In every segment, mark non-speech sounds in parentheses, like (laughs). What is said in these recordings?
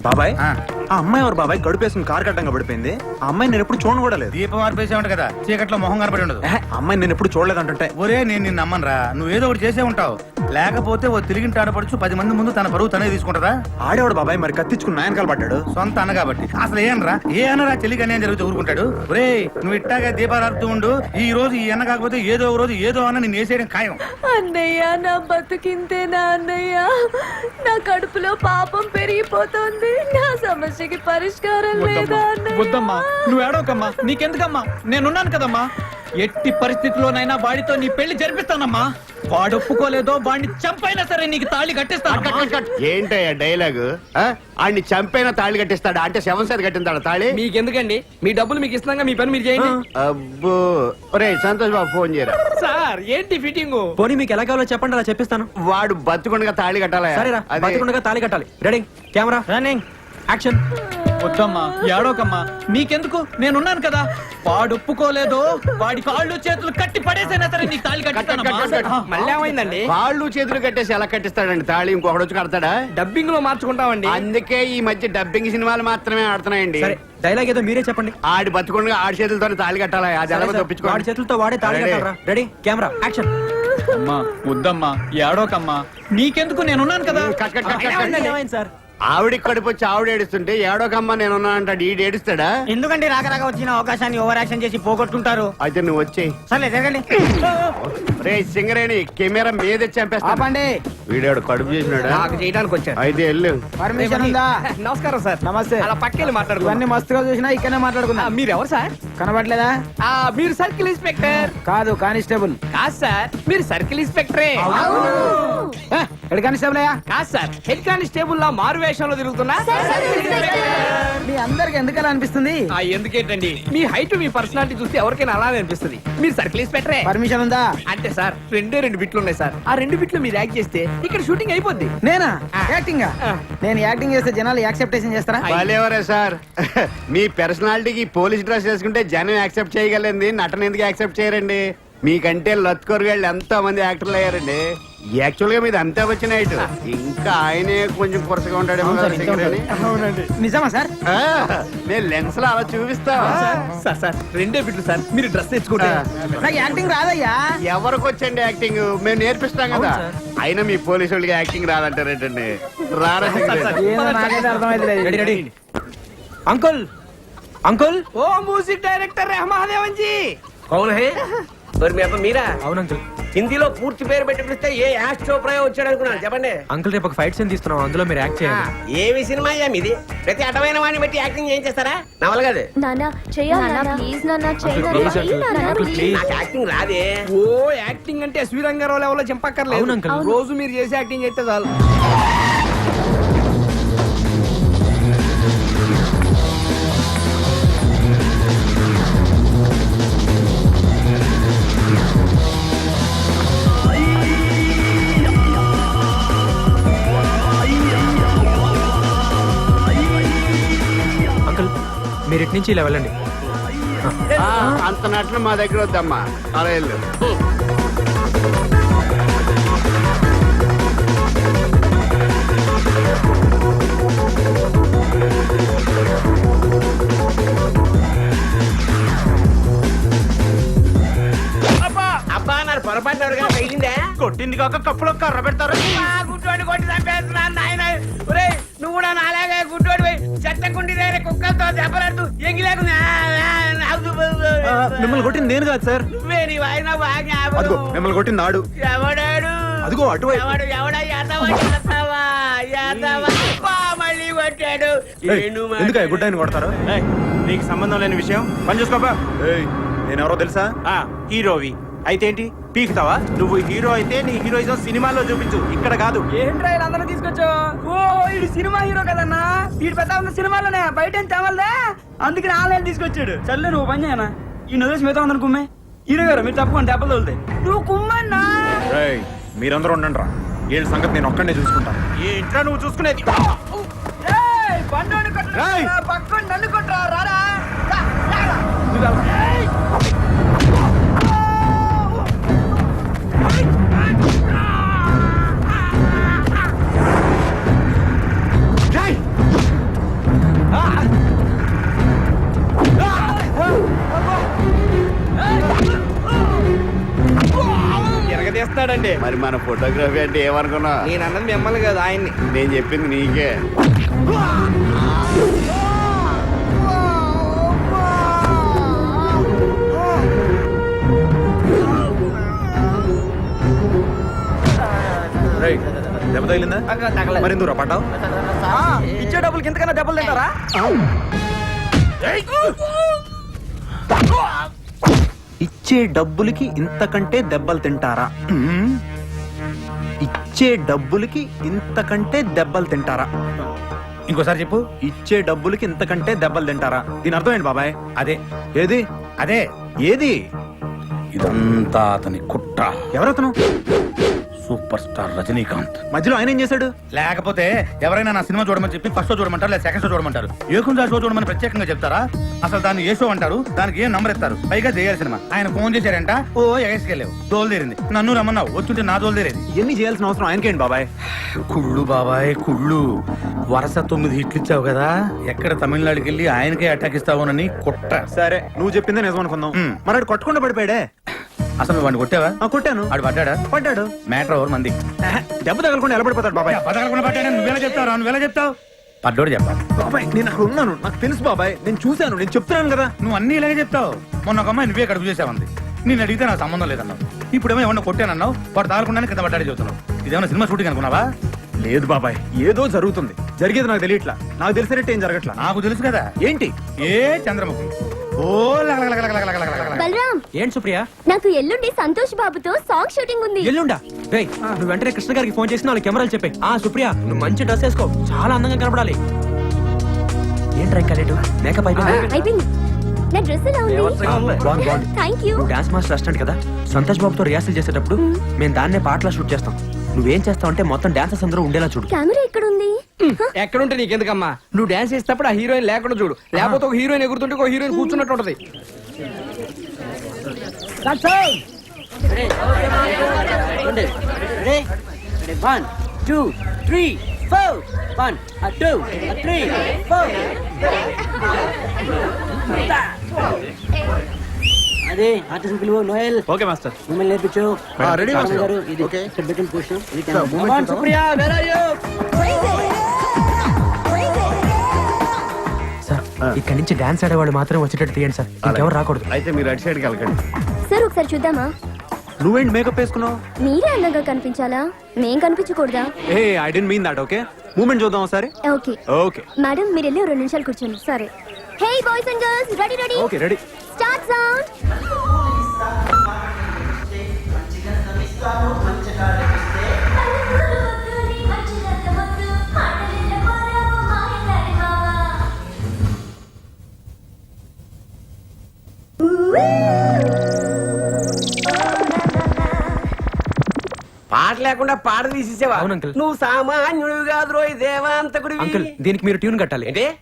బాబాయ్ ఆ. ఆ అమ్మాయి ఎవరు బాబాయ్? గడుపేసుకుని కారు కట్టంగా పడిపోయింది. ఆ అమ్మాయి నేను ఎప్పుడు చూడను కూడా లేదు. దీపం ఆర్పేసామంట కదా చీకట్లో మొహం కనపడి ఉండదు ఏహే, ఆ అమ్మాయి నేను ఎప్పుడు చూడలేదు అంటుంటే. ఒరే నేను నిన్ను నమ్మనురా. నువ్వు ఏదో ఒకటి చేసే ఉంటావు. లేకపోతే ఓ తిరిగింటి ఆడపడుచు పది మంది ముందు తన పరువు తనే తీసుకుంటారా ఆడేవాడు బాబాయ్ మరి కత్తించుకుని నాయనకాలు పడ్డాడు సొంత అన్న కాబట్టి. అసలు ఏనరా ఏ అన్నరా చెల్లికి అన్యాయం జరిగితే ఊరుకుంటాడు? ఒరే నువ్వు ఇట్టాగే దీపాలు ఆడుతూ ఉండు. ఈ రోజు ఈ అన్న కాకపోతే ఏదో ఒక రోజు ఏదో అన్న నిన్ను వేసేయడం ఖాయం. అన్నయ్య నా బతుకింతేనా అన్నయ్య. నా కడుపులో పాపం పెరిగిపోతుంది. నా సమస్యకి పరిష్కారం లేదా అన్నయ్య? వద్దమ్మా నువ్వు ఏడవకమ్మా నీకెందుకమ్మా? నేనున్నాను కదమ్మా. ఎట్టి పరిస్థితిలోనైనా వాడితో నీ పెళ్ళి జరిపిస్తానమ్మా. వాడు ఒప్పుకోలేదో వాడిని చంపైనా సరే నీకు తాళి కట్టిస్తాను. ఏంటయ్యా డైలాగ్? ఆడిని చంపైన తాళి కట్టిస్తాడా? అంటే సెవెన్ సార్ కట్టిందాడు తాళి మీకెందుకండి? మీ డబ్బులు మీకు ఇస్తున్నాగా మీ పని మీరు చేయండి. అబ్బో. ఒరే సంతోష్ బాబు ఫోన్ చేయరా? సార్ ఏంటి ఫిట్టింగ్? పోనీ మీకు ఎలా కావాలో చెప్పండి అలా చెప్పిస్తాను. వాడు బతుకుండగా తాళి కట్టాలా? సరేరా బతికుండగా తాళి కట్టాలి. రెడీ కెమెరా రన్నింగ్ యాక్షన్ వద్దమ్మా ఏడవకమ్మా. నీకెందుకు నేనున్నాను కదా. వాడు ఒప్పుకోలేదో వాడి కాళ్ళు చేతులు కట్టి పడేసైనా సరే నీకు తాళి కట్, కట్, కట్, కట్. కట్టిస్తానమ్మా మళ్ళీ ఏమైందండి? కాళ్ళు చేతులు కట్టేసి ఎలా కట్టిస్తాడండి? తాళి ఇంకొకడు వచ్చి కడతాడా? డబ్బింగ్లో మార్చుకుంటామండి. అందుకే ఈ మధ్య డబ్బింగ్ సినిమాలు మాత్రమే ఆడుతున్నాయండి. సరే డైలాగ్ ఏదో మీరే చెప్పండి. ఆడి బతుకుండగా ఆడి చేతులతో తాళి కట్టాలా? అది ఎలా తప్పించుకోండి. వాడి చేతులతో వాడే తాళి? కట్టాలరా? రెడీ? Camera action. అమ్మా వద్దమ్మా ఏడోకమ్మా నీకెందుకు నేనున్నాను కదా. సార్? ఆవిడికి కడుపు వచ్చి ఆవిడ ఏడుస్తుంటే ఏడోకమ్మ నేనున్నా అంటాడు ఈడు ఏడుస్తాడా? ఎందుకంటే రాక రాక వచ్చిన అవకాశాన్ని ఓవర్ యాక్షన్ చేసి పోగొట్టుకుంటారు? అయితే నువ్వు వచ్చేయి సర్లే జరగండి. రే సింగరేణి కెమెరా మీద చంపేస్తా ఆపండి. వీడాడు కడుపు చేసినాడా? నాకు చేయడానికి వచ్చాను అయితే వెళ్ళు. పర్మిషన్ ఉందా? నమస్కారం సార్. నమస్తే. అలా పక్కెళ్ళి ఇవన్నీ మాట్లాడుకున్నాం మస్తుగా చూసినా ఇక్కడనే మాట్లాడుకుందాం. మీరు ఎవరు సార్? కనబడలేదా? ఆ, మీరు సర్కిల్ ఇన్స్పెక్టర్. కాదు కానిస్టేబుల్. కాదు సార్ మీరు సర్కిల్ ఇన్స్పెక్టరే. ఎక్కడ కానిస్టేబుల్ అయ్యా? కాదు సార్ హెడ్ కానిస్టేబుల్ లా మారు వేషంలో తిరుగుతున్నా? మీ అందరికి ఎందుకలా అనిపిస్తుంది? ఆ, ఎందుకేంటండి? మీ హైట్ మీ పర్సనాలిటీ చూస్తే ఎవరికైనా అలానే అనిపిస్తుంది. మీరు సర్కిల్ ఇన్స్పెక్టరే పర్మిషన్ ఉందా? అంటే సార్ రెండే రెండు బిట్లు ఉన్నాయి సార్. ఆ రెండు బిట్లు మీరు యాక్ట్ చేస్తే ఇక్కడ షూటింగ్ అయిపోద్ది. నేనా? యాక్టింగ్ ఆ. నేను యాక్టింగ్ చేస్తే జనాలు యాక్సెప్టేషన్ చేస్తారా? భలేవరే సార్. మీ పర్సనాలిటీకి పోలీస్ డ్రెస్ వేసుకుంటే జనం యాక్సెప్ట్ చేయగలండి నటన ఎందుకు యాక్సెప్ట్ చేయరండి? మీకంటే లత్కొరగాళ్ళు ఎంతో మంది యాక్టర్లు అయ్యారండి. యాక్చువల్ గా మీది అంతే వచ్చిన హైట్ ఇంకా ఆయనే కొంచెం కొరసగా ఉంటాడేమో అవును సార్, కదా ఇంకా సింగరేణి. అవునండి నిజమా సార్ ఆ, నేను లెన్స్ లో అలా చూపిస్తా సార్ సార్ రెండే బిట్లు సార్ మీరు డ్రెస్ తెచ్చుకుంటే నాకు యాక్టింగ్ రాదయ్యా ఎవరికి వచ్చండి యాక్టింగ్ మేము నేర్పిస్తాం కదా అయినా మీ పోలీసు వాళ్ళకి యాక్టింగ్ రాదంటారేంటండి రారా సింగరేణి. ఏదో నాకైతే అర్థమైతే రెడీ రెడీ అంకుల్ అంకుల్ ఓ म्यूजिक डायरेक्टर रहमान जी कौन है और మీ అబ్బ మీరా? అవును అంకుల్. హిందీలో పూర్తి పేరు పెట్టి పిలిస్తే ఏ యాష్ చోప్రా వచ్చాడు అనుకున్నాను చెప్పండి. అంకుల్ రేపు ఒక ఫైట్ సీన్ తీస్తున్నాం అందులో మీరు యాక్ట్ ఆ, చేయండి ఏమి సినిమా అయ్యా మీది? ప్రతి అటమైన వాడిని బట్టి యాక్టింగ్ ఏం చేస్తారా నవల కాదు. ప్లీజ్ నాన్న Please, uncle. Uncle, please. నాకు యాక్టింగ్ రాదే. ఓ యాక్టింగ్ అంటే ఎస్వి రంగారావు లెవెల్లో అవును, చంపక్కర్లేదు uncle. రోజు మీరు చేసే యాక్టింగ్ అయితే చాలు. నుంచి ఇలా వెళ్ళండి. ఆ, అంత నటన మా దగ్గర వద్దమ్మా. అలా వెళ్ళు. పొరపాటు కొట్టింది కాక కప్పులో కర్ర పెడతారు. కొట్టి చంపేస్తున్నాను. మిమ్మల్ని కొట్టింది నేను కాదు సార్. నువ్వే నీ వాయిన బాగా అదిగో మిమ్మల్ని కొట్టింది నాడు. ఎవడాడు? అదిగో అటువైపు. ఎవడు ఎవడా? యాదవ యాదవా యాదవ. అబ్బా, మళ్ళీ కొట్టాడు. ఏయ్, ఏను ఎందుకు గుడ్డ ఆయన కొడతారు? నీకు సంబంధం లేని విషయం? పని చూసుకోపా ఏయ్, నేనెవరో తెలుసా? ఆ, హీరోవి. అయితే ఏంటి పీకుతావా? నువ్వు హీరో అయితే నీ హీరోయిజం సినిమాలో చూపించు. ఇక్కడ కాదు. ఏంట్రా వీళ్ళందరూ తీసుకొచ్చావు? ఓ సినిమా హీరో కదన్నా. వీడు పెద్ద ఉన్న సినిమాలోనే. బయట ఏం తేవాలదే అందుకని ఆన్లైన్ తీసుకొచ్చాడు. చల్లే నువ్వు పని చేయనా? ఈ నదేసి మిగతా అందరు కుమ్మే? హీరో గారు మీరు తప్పకుండా దెబ్బలు తగులుతాయి నువ్వు కుమ్మన్నా? రేయ్, మీరందరూ ఉండండి రా. వీళ్ళ సంగతి నేను ఒక్కడే చూసుకుంటాను. ఈ ఇంట్లో నువ్వు చూసుకునేది. బండోని కొట్టరా. పక్కోని నన్ను కొట్టరా, రారా. చేస్తున్నాడండి మరి మన ఫోటోగ్రఫీ అంటే ఏమనుకున్నా నేను అన్నది మిమ్మల్ని కదా ఆయన్ని. నేను చెప్పింది నీకే. దెబ్బ తగిలిందా? మరి ఎందుకు పడ్డావు? ఇచ్చే డబ్బులకి ఇంతకన్నా దెబ్బలు తింటారా? ఇచ్చే డబ్బులకి ఇంతకంటే దెబ్బలు తింటారా. ఇచ్చే డబ్బులకి ఇంతకంటే దెబ్బలు తింటారా? ఇంకోసారి చెప్పు. ఇచ్చే డబ్బులకి ఇంతకంటే దెబ్బలు తింటారా? దీని అర్థం ఏంటి బాబాయ్? అదే. ఏది? అదే. ఏది? ఇదంతా అతని కుట్ర. ఎవరతను? Super star Rajinikanth. మధ్యలో ఆయన ఏం చేశాడు? లేకపోతే ఎవరైనా నా సినిమా చూడమని చెప్పి ఫస్ట్ షో చూడమంటారు? లేదా సెకండ్ షో చూడమంటారు? ఏకుందా షో చూడమని ప్రత్యేకంగా చెప్తారా? అసలు దాన్ని ఏ షో అంటారు? దానికి ఏం నంబర్ ఇస్తారు? పైగా చేయాలి సినిమా. ఆయన ఫోన్ చేశారంట ఓ ఎగసుకెళ్ళావు. దోలు తీరింది. నన్ను రమ్మన్నావు. వచ్చుంటే నా దోలు తీరేది. ఇవన్నీ చేయాల్సిన అవసరం ఆయనకేంటి బాబాయ్? కుళ్ళు బాబాయ్ కుళ్ళు. వరుస తొమ్మిది హిట్లు ఇచ్చావు కదా. ఎక్కడ తమిళనాడుకి వెళ్ళి ఆయనకే అటాక్ ఇస్తావునని కుట్ర సరే నువ్వు చెప్పిందే నిజం అనుకుందాం. మరి కొట్టకుండా పడిపోయాడే. అసలు వాడిని కొట్టావా? కొట్టాను. ఆడు పడ్డా పడ్డాడు. మ్యాటర్ ఓవర్ మంది. దెబ్బ తగలకుండా ఎలబడిపోతాడు బాబాయ్. బాబాయ్ తగలకుండా పడ్డాను నువ్వెలా చెప్తావు రాను వేళ చెప్తావు పడ్డోడు చెప్పాలి. బాబాయ్ నేను అక్కడ ఉన్నాను. నాకు తెలుసు బాబాయ్. నేను చూశాను. నేను చెప్తున్నాను కదా. నువ్వు అన్ని ఇలాగే చెప్తావు మొన్న ఒక అమ్మాయి నువ్వే కడుపు చేసావంది. నేను అడిగితే నాకు సంబంధం లేదన్నావు. ఇప్పుడేమో ఏమన్నా కొట్టానన్నావు. వాడు తాగకుండానే కింద పడ్డాడు చెబుతున్నావు. ఇదేమన్నా సినిమా షూటింగ్ అనుకున్నావా? లేదు బాబాయ్. ఏదో జరుగుతుంది. జరిగేది నాకు తెలియట్లా. నాకు తెలిసినట్టు ఏం జరగట్లా. నాకు తెలుసు కదా. ఏంటి? ఏ చంద్రముఖి. బలరాం! ఏంటి సుప్రియ? నాకు ఎల్లుండి సంతోష్ బాబుతో సాంగ్ షూటింగ్ ఉంది. ఎల్లుండా? రేయ్ నువ్వు వెంటనే కృష్ణ గారికి ఫోన్ చేసి నాలుగు కెమెరాలు చెప్పే. ఆ సుప్రియ నువ్వు మంచి డ్రెస్ వేసుకో. చాలా అందంగా కనపడాలి. ఏంట్రా ఇంకా లేటు? మేకప్ అయిపోయిందా? అయిపోయింది. నా డ్రెస్ ఎలా ఉంది? థ్యాంక్ యూ నువ్వు డాన్స్ మాస్టర్ రెస్టారెంట్ కదా? సంతోష్ బాబుతో రిహార్సల్ చేసేటప్పుడు మేము. దాన్నే పాటలా షూట్ చేస్తాం. నువ్వేం చేస్తావు అంటే మొత్తం డాన్సర్స్ అందరూ ఉండేలా చూడు. కెమెరా ఎక్కడ ఉంది? ఎక్కడుంటే నీకెందుకమ్మా? నువ్వు డాన్స్ చేసేటప్పుడు ఆ హీరోయిన్ లేకుండా చూడు. లేకపోతే ఒక హీరోయిన్ ఎగురుతుంటే ఒక హీరోయిన్ కూర్చున్నట్టు ఉంటది. One two three four one two three four అదే ఆర్టిస్ట్ పిలువు నోయల్. Okay master. మిమ్మల్ని నేర్పించు. రెడీ రాము గారు ఇది సెట్టింగ్ పొజిషన్ ఇది సుప్రియా వేర్ ఆర్ యు ఇక్కడి నుంచి డాన్స్ ఆడేవాళ్ళు మాత్రం వచ్చేటట్టు తీయండి సార్. ఇంకెవరు రాకూడదు. అయితే మీరు అటు సైడ్కి వెళ్ళకండి. సార్ ఒకసారి చూద్దామా? నువ్వేంటి మేకప్ వేసుకున్నావు? మీరే అందంగా కనిపించాలా? మేం కనిపించకూడదా? ఏ I don't mean that okay moment చూద్దాం ఒకసారి. ఓకే. ఓకే మేడం మీరు వెళ్ళి రెండు నిమిషాలు కూర్చోండి. సరే. Hey boys and girls ready ready okay ready start sound పాట లేకుండా పాట తీసేసావా? అవును, అంకుల్. నువ్వు సామాన్యుడు కాదు రోయ్ దేవాంతకుడివి. అంకుల్ దీనికి మీరు ట్యూన్ కట్టాలి. ఏంటి?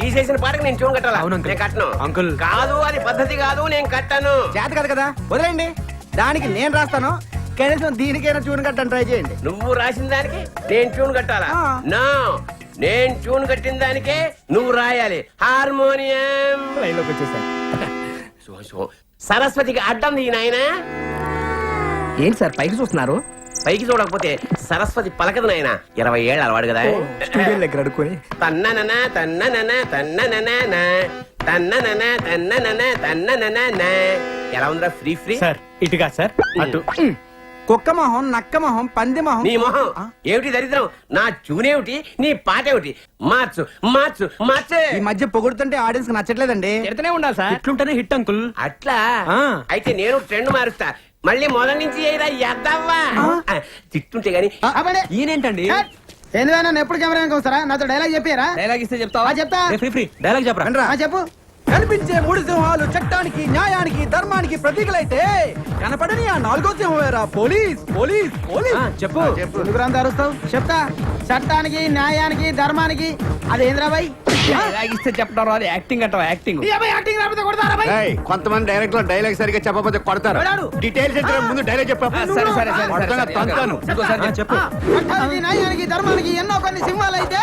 తీసేసిన పాటకి నేను చూడ కట్టాలా? అవును, అంకుల్. నేను కట్టను. అంకుల్. కాదు అది పద్ధతి కాదు నేను కట్టను. చేత కదా కదా? వదిలేండి దానికి నేను రాస్తాను. కనీసం దీనికైనా చూడని కట్టని ట్రై చేయండి. నువ్వు రాసిన దానికి నేను ట్యూన్ కట్టాలా? ఆ. నో నేను ట్యూన్ కట్టిన దానికే నువ్వు రాయాలి. హార్మోనియం. లైన్లోకి వచ్చేసాను సో, సో. సరస్వతికి అడ్డం ఈ నాయనా. ఏంటి సార్ పైకి చూస్తున్నారు? పైకి చూడకపోతే సరస్వతి పలకదు నాయన. ఇరవై ఏళ్ళు అలవాడు కదా. స్టూడియో దగ్గర అడుక్కొని. తన్ననన తన్ననన తన్ననన తన్ననన తన్ననన తన్ననన ఎలా ఉందిరా ఫ్రీ ఫ్రీ? సార్ ఇటుగా సార్ అటు. కుక్క మొహం నక్క మొహం పంది మొహం. నీ మొహం ఏమిటి దరిద్రం? నా చూనేమిటి? నీ పాట ఏమిటి మార్చు మార్చు మార్చే. ఈ మధ్య పొగుడుతుంటే ఆడియన్స్ నచ్చట్లేదండి. తిడుతూనే ఉండాలి సార్. ఇట్లుంటేనే hit uncle. అట్లా? ఆ. అయితే నేను ట్రెండ్ మారుస్తా. మళ్ళీ మొదటి నుంచి ఏరా ఎద్దవ్వా తిట్టుంటే గాని. ఈయనేంటండి? నన్ను ఎప్పుడు కెమెరా వస్తారా నాతో డైలాగ్ చెప్పారా డైలాగ్ ఇస్తే చెప్తావా? చెప్తా. Free free. డైలాగ్ చెప్పరా? ఆ, చెప్పు. కనిపించే మూడు సింహాలు చట్టానికి న్యాయానికి ధర్మానికి ప్రతీకలైతే కనపడని ఆ నాలుగో సింహమేరా పోలీస్ పోలీస్ పోలీస్. ఆ, చెప్పు. ఎందుకు అరుస్తావు చెప్తా. చట్టానికి న్యాయానికి ధర్మానికి. అదేంద్రాబాయ్ డైలాగ్ ఇస్తే చెప్పడం అది యాక్టింగ్ అంటావా? యాక్టింగ్. యాక్టింగ్ రాకపోతే కొడతారా బాయ్? ఏయ్, కొంతమంది డైరెక్టర్ డైలాగ్ సరిగ్గా చెప్పకపోతే కొడతారు. డైలాగ్స్ ఏంటి ముందు డైలాగ్ చెప్పా. సరే సరే సరే తంతాను. చెప్పు. చట్టానికి న్యాయానికి ధర్మానికి ఎన్నో కొన్ని సింహాలు అయితే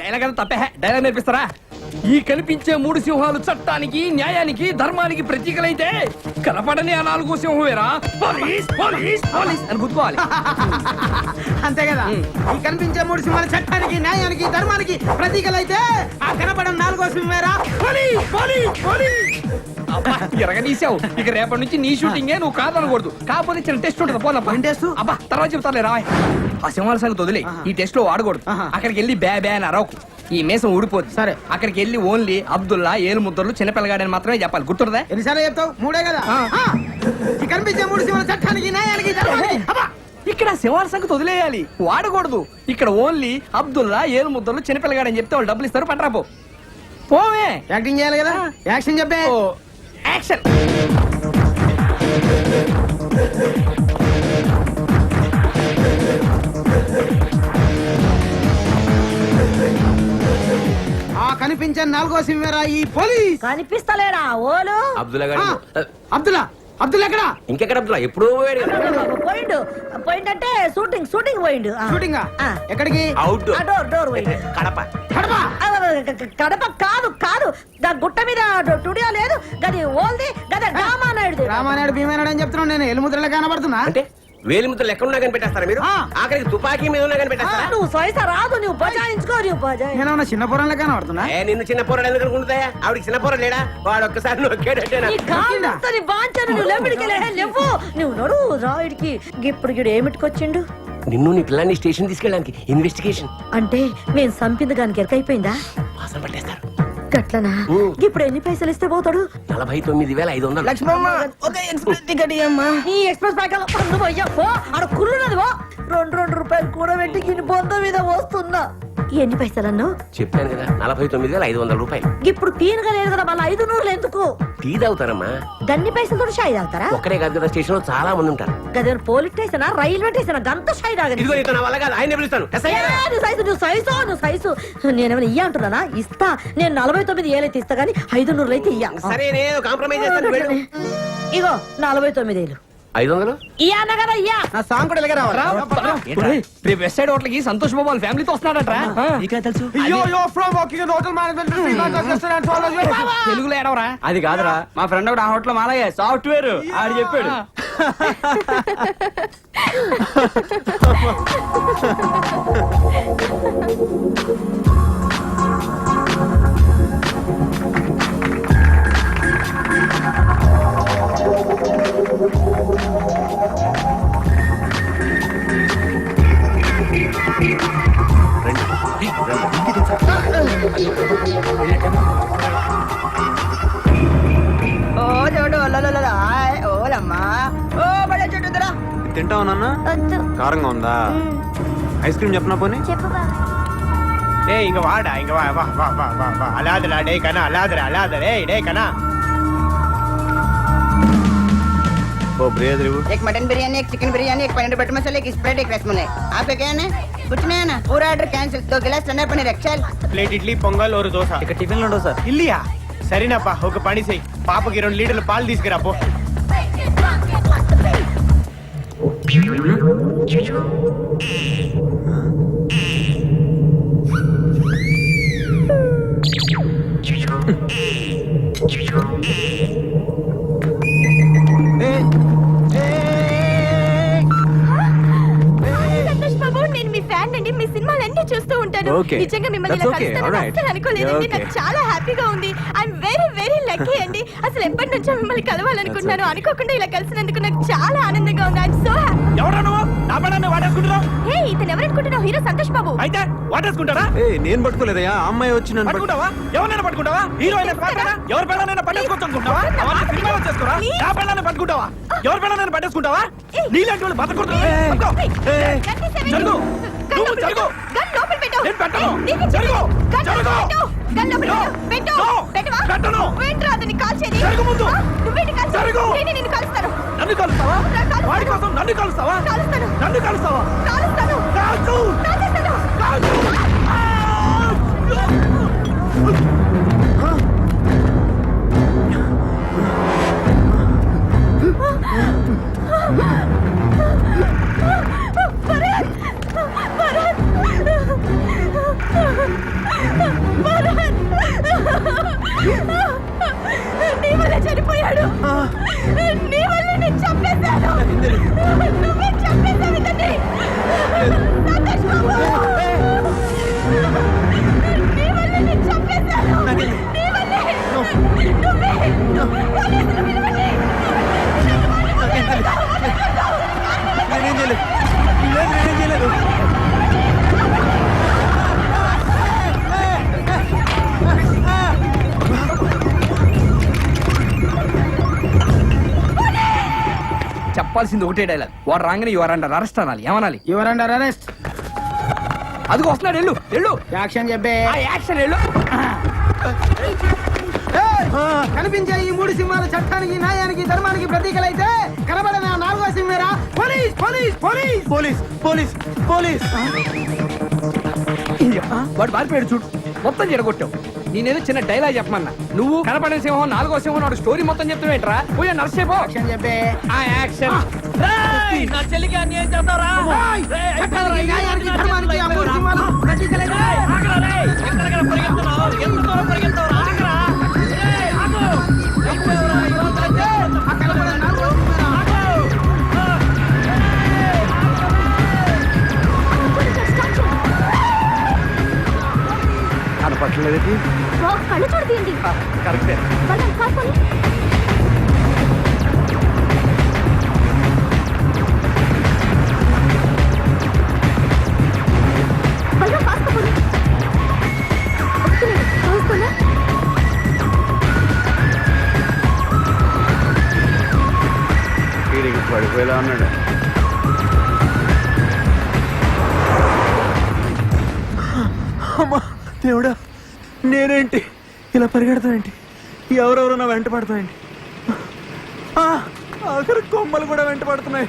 డైలాగ్ అంతా తప్పే. డైలాగ్ నేర్పిస్తారా? ఈ కనిపించే మూడు సింహాలు చట్టానికి న్యాయానికి ధర్మానికి ప్రతీకలైతే కనపడని ఆ నాలుగో సింహమేరా? పోలీస్ పోలీస్ పోలీస్ అని గుర్తుకోవాలి అంతే కదా? ఈ కనిపించే మూడు సింహాల చట్టానికి న్యాయానికి ధర్మానికి ప్రతీకలైతే ఆ కనపడం నాలుగో సింహేరా పోలీస్ పోలీస్ పోలీస్! అబ్బా ఎరగదీసావు ఇక రేపటి నుంచి నీ షూటింగే నువ్వు కాదనకూడదు. కాకపోతే చిన్న టెస్ట్ ఉంటుంది పోలప్ప టెస్ట్? అబ్బా తర్వాత చెప్తాలే రా ఆ సింహాల సంగతి వదిలే. ఈ టెస్ట్లో వాడకూడదు. అక్కడికి వెళ్ళి బ్యా బ్యా అని అరవకు. ఈ మేసం ఊడిపోద్ది. సరే. అక్కడికి వెళ్ళి ఓన్లీ అబ్దుల్లా ఏలు ముద్దలు చిన్నపిల్లగాడని మాత్రమే చెప్పాలి. గుర్తుందా? ఎన్నిసార్లు చెప్తావు? మూడే కదా? కనిపించే మూడు చట్టానికి న్యాయానికి ఇక్కడ సింహాల సంగతి వదిలేయాలి. వాడకూడదు. ఇక్కడ ఓన్లీ అబ్దుల్లా ఏలు ముద్దలు చిన్నపిల్లగాడని చెప్తే వాళ్ళు డబ్బులు ఇస్తారు. పట్రాపో పోవే. యాక్టింగ్ చేయాలి కదా? యాక్షన్ చెప్పే. ఓ యాక్షన్. కనిపించే నాలుగో సింహేరా ఈ పోలీస్! కనిపిస్తలేడా ఓలు? అబ్దుల్లా. గారు అబ్దుల్లా అబ్దుల్ ఎక్కడా? ఇంకెక్కడ అబ్దుల్లా? ఎప్పుడో పోయాడు పోయిండు పోయిండంటే షూటింగ్ షూటింగ్ పోయిండు. షూటింగ్. ఎక్కడికి? అవుట్. డోర్ డోర్ పోయిండు. కడప. కడప? కడప కాదు కాదు. గా గుట్ట మీద టుడియో లేదు. గది ఓల్ది గది డామా నాయుడు రామానాయుడు భీమానాయుడు అని చెప్తున్నాను నేను. ఎలుముద్రలో కనబడుతున్నా. అంటే? వేలి ముద్దలు ఎక్కడ ఉన్నా కనిపెట్టేస్తారా మీరు. ఆఖరికి తుపాకీ మీద ఉన్నా కనిపెట్టేస్తారా? నువ్వు సైసా రాదు నువ్వు బజాయించుకో నువ్వు బజాయి. నేనేమన్నా చిన్న పొరంలో కనబడుతున్నా? ఏ నిన్ను చిన్న పోరాడు ఎందుకు అనుకుంటాయా ఆవిడకి చిన్న పోర లేడా? వాడు ఒక్కసారి నీ బాంచను నువ్వు లెమ్మిడికి లేవు. నువ్వు నడు రాయుడికి ఇప్పుడు గిడు ఏమిటికొచ్చిండు? నిన్ను నీ పిల్లాన్ని స్టేషన్ తీసుకెళ్ళడానికి ఇన్వెస్టిగేషన్ అంటే నేను సంపింది గానికి ఎరకైపోయిందా? వాసన పట్టేస్తారు. గట్లనా. ఇప్పుడు ఎన్ని పైసలు ఇస్తే పోతాడు? నలభై తొమ్మిది వేల ఐదు వందలు. లక్ష్మమ్మ ఒక ఎక్స్ప్రెస్ టికెట్ ఇయ్యమ్మా. ఈ ఎక్స్ప్రెస్ పోయ్యా పో. ఆడ కుర్రున్నది పో. రెండు రెండు రూపాయలు కూడా పెట్టి గిని బొంద మీద వస్తున్నా ఎన్ని పైసలు అన్నావు చెప్పాను కదా నలభై తొమ్మిది వేల ఐదు వందల రూపాయలు. ఇప్పుడు తీనగా లేదు కదా మళ్ళీ ఐదు నూరులు ఎందుకు? టీ తాగుతారమ్మా. గన్ని పైసలతో షాయి తాగుతారా? ఒక్కడే కాదు కదా స్టేషన్లో చాలా మంది ఉంటారు. గదేమైనా పోలీస్ స్టేషన్ రైల్వే స్టేషన్ గంత షాయి తాగని. ఇదిగో ఇతను నా వల్ల కాదు ఆయన పిలుస్తాను. నువ్వు సైజు నువ్వు సైజు నువ్వు సైజు. నేనేమైనా ఇయ్య అంటున్నానా? ఇస్తా. నేను నలభై తొమ్మిది ఏలైతే ఇస్తా గానీ ఐదు నూరులు అయితే ఇయ్య. సరే నేను కాంప్రమైజ్ చేస్తాను వెళ్ళు. ఇగో నలభై తొమ్మిది ఏళ్ళు ఐదు వందలు ఇయ్య అన్న కదా ఇయ్య. నా సాంగ్ కూడా ఇలాగే రావాలి. రేపు వెస్ట్ సైడ్ హోటల్కి సంతోష్ బాబు వాళ్ళ ఫ్యామిలీతో వస్తున్నాడట్రా. తెలుసు? ఇన్ హోటల్ మేనేజ్మెంట్ తెలుగులో ఏడవరా? అది కాదురా. మా ఫ్రెండ్ ఒకటి ఆ హోటల్ మాలయ్య సాఫ్ట్వేర్ ఆడు చెప్పాడు. (laughs) (laughs) (laughs) ఓ చూడు ఓలమ్మా ఓ తింటావు నాన్న? వద్దు. కారంగా ఉందా? ఐస్ క్రీమ్ చెప్పనా పోనీ? చెప్పు ఏ ఇంక వాడా ఇంక వా వా వా వా వా వా. అలాదరా డే కనా అలాదరా అలాదరే డే కనా ఓ బ్రేజ్ రివ్వు एक मटन बिरयानी एक चिकन बिरयानी एक पनीर बटर मसाला एक स्प्रेड एक रसमलाई आपका क्या है ना कुछ नहीं है ना पूरा ऑर्डर कैंसिल दो गिलास ठंडा पनीर एक्सेल ప్లేట్ ఇడ్లీ పొంగల్ ఒక దోశ ఇక టిఫిన్లు ఉండవు సార్ ఇల్లియా సరేనప్పా ఒక పని చెయ్యి పాపకి రెండు లీటర్లు పాలు తీసుకురా పో Okay. నిజంగా మిమ్మల్ని That's ఇలా okay. కలుస్తానని Alright. అస్సలు అనుకోలేదండి. నాకు చాలా హ్యాపీగా ఉంది. ఐఎమ్ వెరీ వెరీ లక్కీ అండి. అసలు ఎప్పటి నుంచో మిమ్మల్ని కలవాలనుకుంటున్నాను. అనుకోకుండా ఇలా కలిసినందుకు నాకు చాలా ఆనందంగా ఉంది. ఐఎమ్ సో హ్యాపీ ఎవరా నువ్వు? నా పడాన్ని వాడేసుకుంటున్నావు హే ఇతను ఎవరనుకుంటున్నావు హీరో సంతోష్ బాబు. అయితే వాడేసుకుంటారా ఏ నేను పట్టుకోలేదయ్యా. ఆ అమ్మాయి వచ్చి నన్ను పట్టు- పట్టుకుంటావా? ఎవరైనా పట్టుకుంటావా? హీరో అయినా పాత్రనా? ఎవరి పిల్లనైనా పట్టేసుకోవచ్చు అనుకుంటావా అవన్నీ సినిమాలో చేసుకోరా నా పట్టుకుంటావా? ఎవరి పిల్లనైనా పట్టేసుకుంటావా? నీలాంటి వాళ్ళు బతకూడదు. పట్టుకో. జరుగు. నువ్వు జరుగు. పెట్టు. నేను పెట్టను. జరుగు. జరుగు. పెట్టు. గన్ లోపల No. పెట్టు. పెట్టవా? పెట్టను. నువ్వేంట్రా అతన్ని కాల్చేది? జరుగు ముందు. నువ్వేంటి కాల్చేది? జరుగు. నేనే నిన్ను కాలుస్తాను. నన్ను కలుస్తావా. వాడి కోసం నన్ను కలుస్తావా కాలుస్తాను. నన్ను కలుస్తావా కాలుస్తాను. కాల్చు కాల్చేస్తాను. కాల్చు భరత్! చెప్పాల్సింది ఒకటే డైలాగ్ వాడు రాగానే యువర్ అండర్ అరెస్ట్ అనాలి. ఏమనాలి? Your under arrest. అదిగో వస్తున్నాడు వెళ్ళు వెళ్ళు. యాక్షన్ చెప్పే. ఆ యాక్షన్ వెళ్ళు. కనిపించే ఈ మూడు సింహాలు చట్టానికి న్యాయానికి ధర్మానికి ప్రతీకలైతే కనబడిన నాలుగో సింహేరా? Police police police. Police police police. వాడు పారిపోయాడు చూడు. మొత్తం చెడగొట్టావు. నేనేదో చిన్న డైలాగ్ చెప్పమన్నా. నువ్వు కనపడిన సింహం నాలుగో సింహం నాడు స్టోరీ మొత్తం చెప్తావేంట్రా పోయా నర్సేపో యాక్షన్ చెప్పే. ఆ యాక్షన్ నా చెల్లికి అన్యాయం చేస్తారా చట్టానికి కళ్ళు చూడు తీయండి కరెక్టే. పడిపోయేలా ఉన్నాడు. అమ్మా దేవుడా నేనేంటి? ఇలా పరిగెడతానేంటి ఎవరెవరో నా వెంట పడతాయండి ఆఖరి కొమ్మలు కూడా వెంట పడుతున్నాయి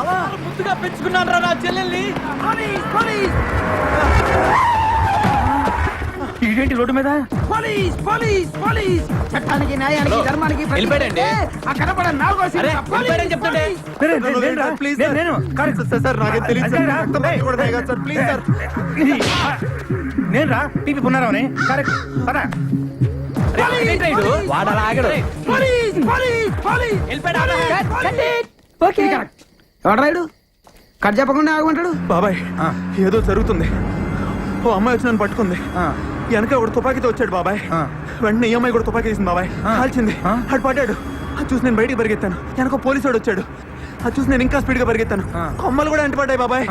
అలా ముద్దుగా పెంచుకున్నాను రా నా చెల్లెల్ని ఇదేంటి రోడ్డు మీద? Police police police. చట్టానికి న్యాయానికి ధర్మానికి వెళ్ళిపోయాడండి. ఆ కనబడిన నాలుగో వెళ్ళిపోయాడని చెప్తుంటే? రా. ప్లీజ్ నేను, నేను. సార్. సార్ నాకేం తెలియదు సార్. Sir please sir. నేను రా. టీపీ పున్నారావుని. కరెక్ట్. పద. వాడు అలా ఆగడు. Police police police okay. ఎవడ్రాయుడు cut చెప్పకుండా ఆగమంటాడు? బాబాయ్ ఏదో జరుగుతుంది. ఓ అమ్మాయి వచ్చి నన్ను పట్టుకుంది. వెనక ఒకడు తుపాకీతో వచ్చాడు బాబాయ్. వెంటనే ఈ అమ్మాయి కూడా తుపాకీ తీసింది బాబాయ్. కాల్చింది. అటు పడ్డాడు అది చూసి నేను బయటికి పరిగెత్తాను. వెనక పోలీసు వాడు వచ్చాడు. అది చూసి నేను ఇంకా స్పీడ్గా పరిగెత్తాను కొమ్మలు కూడా వెంట పడ్డాయి బాబాయ్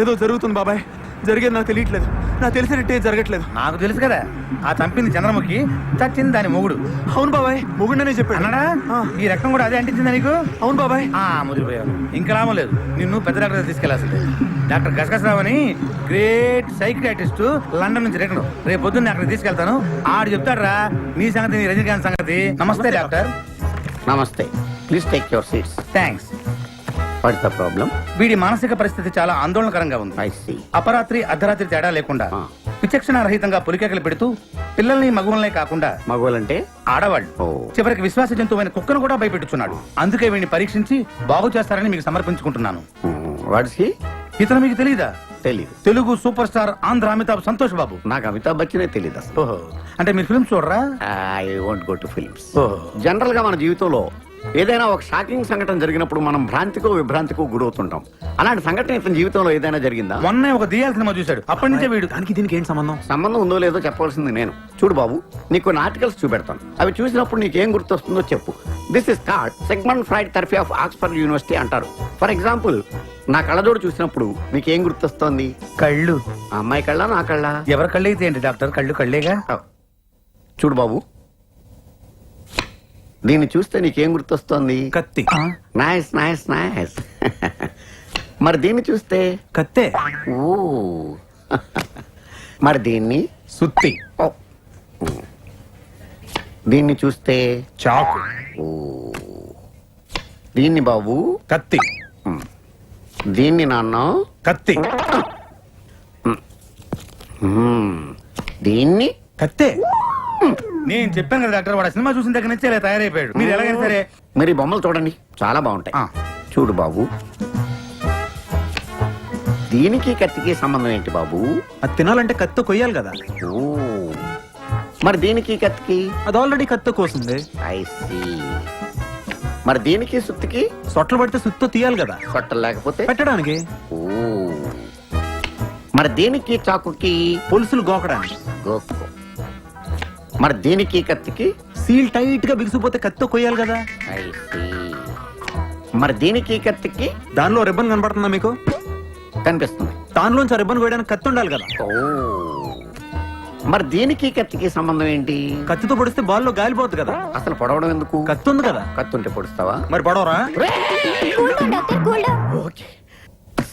ఏదో జరుగుతుంది బాబాయ్. జరిగేది నాకు తెలియట్లేదు. నాకు తెలిసినట్టే జరగట్లేదు. నాకు తెలుసు కదా. ఆ చంపింది చంద్రముఖి చచ్చింది దాని మొగుడు. అవును బాబాయ్ మొగుండనే చెప్పాడు. అన్నాడా? ఆ, ఈ రక్తం కూడా అదే అంటించిందా నీకు? అవును బాబాయ్. ఆ ముదిరిపోయావు. ఇంకా లాభం లేదు. నిన్ను పెద్ద డాక్టర్ తీసుకెళ్ళాల్సిందే. డాక్టర్ గసగసరావు అని గ్రేట్ సైకియాటిస్ట్ లండన్ నుంచి రిటర్న్. రేపు పొద్దున్న అక్కడికి తీసుకెళ్తాను. ఆడు చెప్తాడు నీ సంగతి నీ రజనీకాంత్ సంగతి. Namaste doctor. Namaste. Please take your seats thanks what's the problem వీడి మానసిక పరిస్థితి చాలా ఆందోళనకరంగా ఉంది. ఐ సీ అపరాత్రి అర్ధరాత్రి తేడా లేకుండా ఆ. విచక్షణ రహితంగా పులికేకలు పెడుతూ పిల్లల్ని మగువలనే కాకుండా మగవాళ్ళంటే ఆడవాళ్ళు. ఓ. చివరికి విశ్వాస జంతువైన కుక్కను కూడా భయపెట్టుచున్నాడు. అందుకే వీడిని పరీక్షించి బాగు చేస్తారని మీకు సమర్పించుకుంటున్నాను. What's he? ఇతను మీకు తెలియదా తెలీదు. Telugu super star Andhra Amitabh Santosh Babu. నాకు అమితాబ్ బచ్చనే తెలీదు అసలు. ఓహో. అంటే మీరు ఫిల్మ్ చూడరా? I won't go to films ఓహో. జనరల్గా మన జీవితంలో ఏదైనా ఒక షాకింగ్ సంఘటన జరిగినప్పుడు మనం భ్రాంతికో విభ్రాంతికో గురవుతుంటాం. అలాంటి సంఘటన ఇతని జీవితంలో ఏదైనా జరిగిందా? మొన్నే ఒక దియాల సినిమా చూశాడు. అప్పటి నుంచే వీడు దానికి దీనికి ఏంటి సంబంధం? సంబంధం ఉందో లేదో చెప్పవలసింది నేను. చూడు బాబు నీకు కొన్ని ఆర్టికల్స్ చూపెడతాను. అవి చూసినప్పుడు నీకేం గుర్తొస్తుందో చెప్పు. This is called Sigmund Freud therapy of Oxford university అంటారు. ఫర్ ఎగ్జాంపుల్ నా కళ్ళజోడు చూసినప్పుడు నీకేం గుర్తొస్తోంది? కళ్ళు. ఆ అమ్మాయి కళ్ళ నా కళ్ళ? ఎవరి కళ్ళు అయితే ఏంటి డాక్టర్? కళ్ళు కళ్ళేగా? చూడు బాబు దీన్ని చూస్తే నీకేం గుర్తొస్తోంది? కత్తి. నైస్ నైస్ నైస్ మరి దీన్ని చూస్తే? కత్తే. ఓ (laughs) మరి దీన్ని? సుత్తి. ఓ. దీన్ని చూస్తే? చాకు. ఓ దీన్ని బాబు? కత్తి. దీన్ని నాన్న? కత్తి. మ్మ్. దీన్ని? కత్తే. నేను చెప్పాను కదా డాక్టర్ వాడు సినిమా చూసిన దగ్గర నుంచి ఇలా తయారైపోయాడు. మీరు ఎలాగైనా సరే మరి ఈ బొమ్మలు చూడండి చాలా బాగుంటాయి. ఆ. చూడు బాబు. దీనికి కత్తికి సంబంధం ఏంటి బాబు? అది తినాలంటే కత్తి కొయ్యాలి కదా. ఓ. మరి దీనికి కత్తికి? అది ఆల్రెడీ కత్తి కోసింది. I see. మరి దీనికి సుత్తికి? సొట్లు పడితే సుత్తో తీయాలి కదా. కొట్టలు లేకపోతే? పెట్టడానికి. ఓ. మరి దీనికి చాకుకి? పులుసులు గోకడానికి. గోకు. మరి దీనికి కత్తికి? సీల్ టైట్గా బిగిసిపోతే కత్తి కొయ్యాలి కదా. I see. మరి దీనికి కత్తికి? దానిలో రిబ్బన్ కనపడుతుందా మీకు? కనిపిస్తుంది. దానిలోంచి ఆ రిబ్బన్ కోయడానికి కత్తి ఉండాలి కదా. ఓ. మరి దీనికి కత్తికి సంబంధం ఏంటి? కత్తితో పొడిస్తే బాల్లో గాలిపోద్ది కదా. అసలు పొడవడం ఎందుకు? కత్తి ఉంది కదా. కత్తుంటే పొడుస్తావా? మరి పడవరా? ఓకే.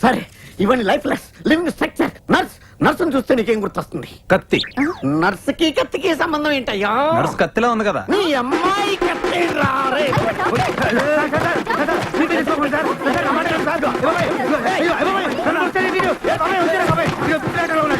సరే ఇవన్నీ life less living structure nurse నర్సును చూస్తే నీకేం గుర్తొస్తుంది కత్తి నర్సుకి కత్తికి సంబంధం ఏంటయ్యా నర్సు కత్తిలా ఉంది కదా నీ అమ్మాయి కత్తి రా రే.